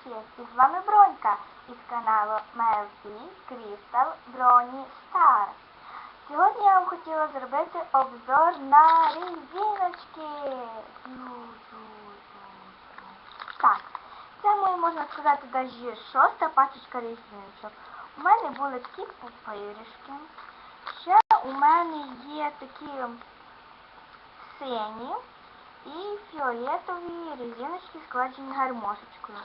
всіх! І з вами Бронька із каналу MLP Crystal Bronny Star. Сьогодні я вам хотіла зробити обзор на резиночки. Так, це моя, можна сказати, навіть шоста пачечка резиночок. У мене були такі пупиришки. Ще у мене є такі сині і фіолетові резиночки складені гармошечкою.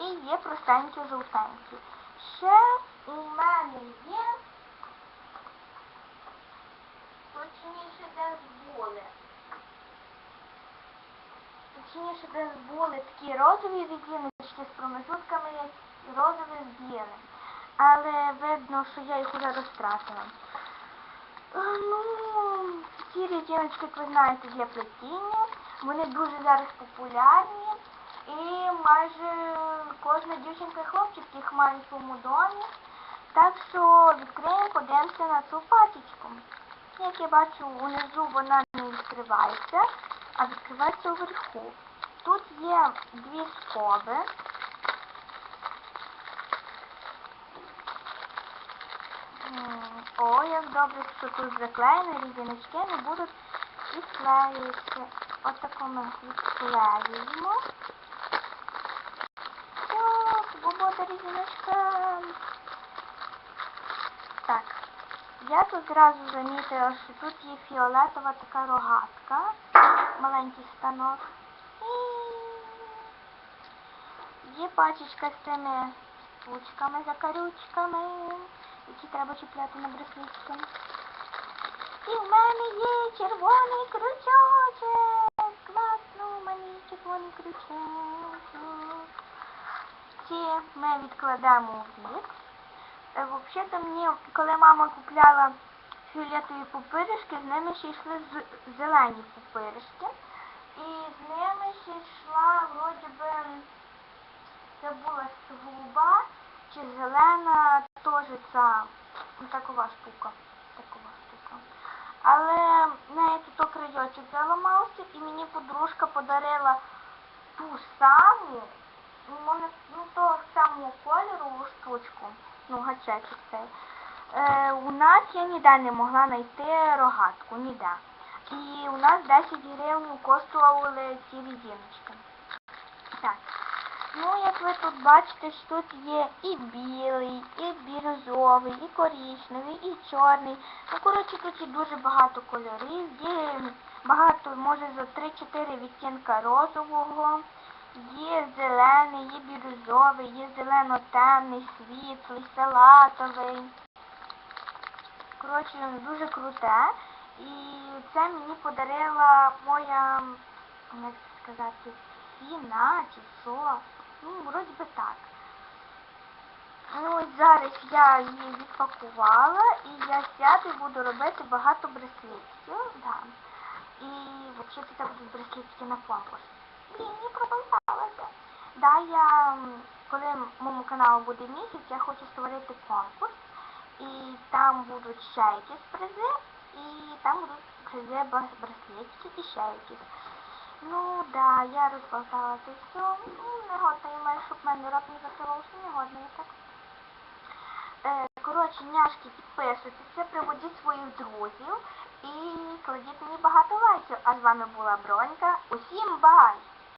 І є простенькі жовтенькі. Ще у мене є точніше де були. Точніше, де були такі розові резиночки з промежутками і розові з білим. Але видно, що я їх уже розтратила. Е, Ну, ці резиночки, як ви знаєте, для плетіння. Вони дуже зараз популярні. І майже кожна дівчинка і хлопчик їх має в своєму домі. Так що відкриємо, подивимося на цю пачечку. Як я бачу, унизу вона не відкривається, а відкривається вверху. Тут є дві скоби. О, як добре, що тут заклеєні резиночки не будуть відклеюватися. Отако ми відклеюємо. Все, свобода резиночка. Так. Я тут зразу замітила, що тут є фіолетова така рогатка. Маленький станок. І є пачечка з цими штучками, закарючками, які треба чіпляти на браслетки. І в мене є червоний крючочок. Класно, у мене є червоний крючочок. Ці ми відкладемо в бік. Е, Взагалі-то мені, коли мама купляла фіолетові пупиришки, з ними ще йшли зелені пупиришки. І з ними ще йшла, вроді би, це була голуба чи зелена, теж ця, ну, такова штука. Але в неї тут краєчок заламався і мені подружка подарила ту саму, ну, ну, того самого кольору штучку, ну, гачечок цей. Е, у нас я ніде не могла знайти рогатку, ніде. І у нас 10 гривень коштували ці резиночки. Так. Ну, як ви тут бачите, що тут є і білий, і бірюзовий, і коричневий, і чорний. Ну, коротше, тут є дуже багато кольорів. Є багато, може, за 3-4 відтінка розового. Є зелений, є бірюзовий, є зелено-темний, світлий, салатовий. Коротше, дуже круте. І це мені подарила моя, як сказати, фіна чи що. Ну, вроді би так. Ну, ось зараз я її відпакувала і я сяду і буду робити багато браслетів. Да. І взагалі це будуть браслетики на конкурс. Блін. Да, я, коли моєму каналу буде місяць, я хочу створити конкурс. І там будуть ще якісь призи, і там будуть призи браслетики і ще якісь. Ну да, я розболтала це все. Ну, не годно, я маю, щоб мене рот не закривався, не годно я так. Е, коротше, няшки, підписуйтеся, приводіть своїх друзів і кладіть мені багато лайків. А з вами була Бронька. Усім бай!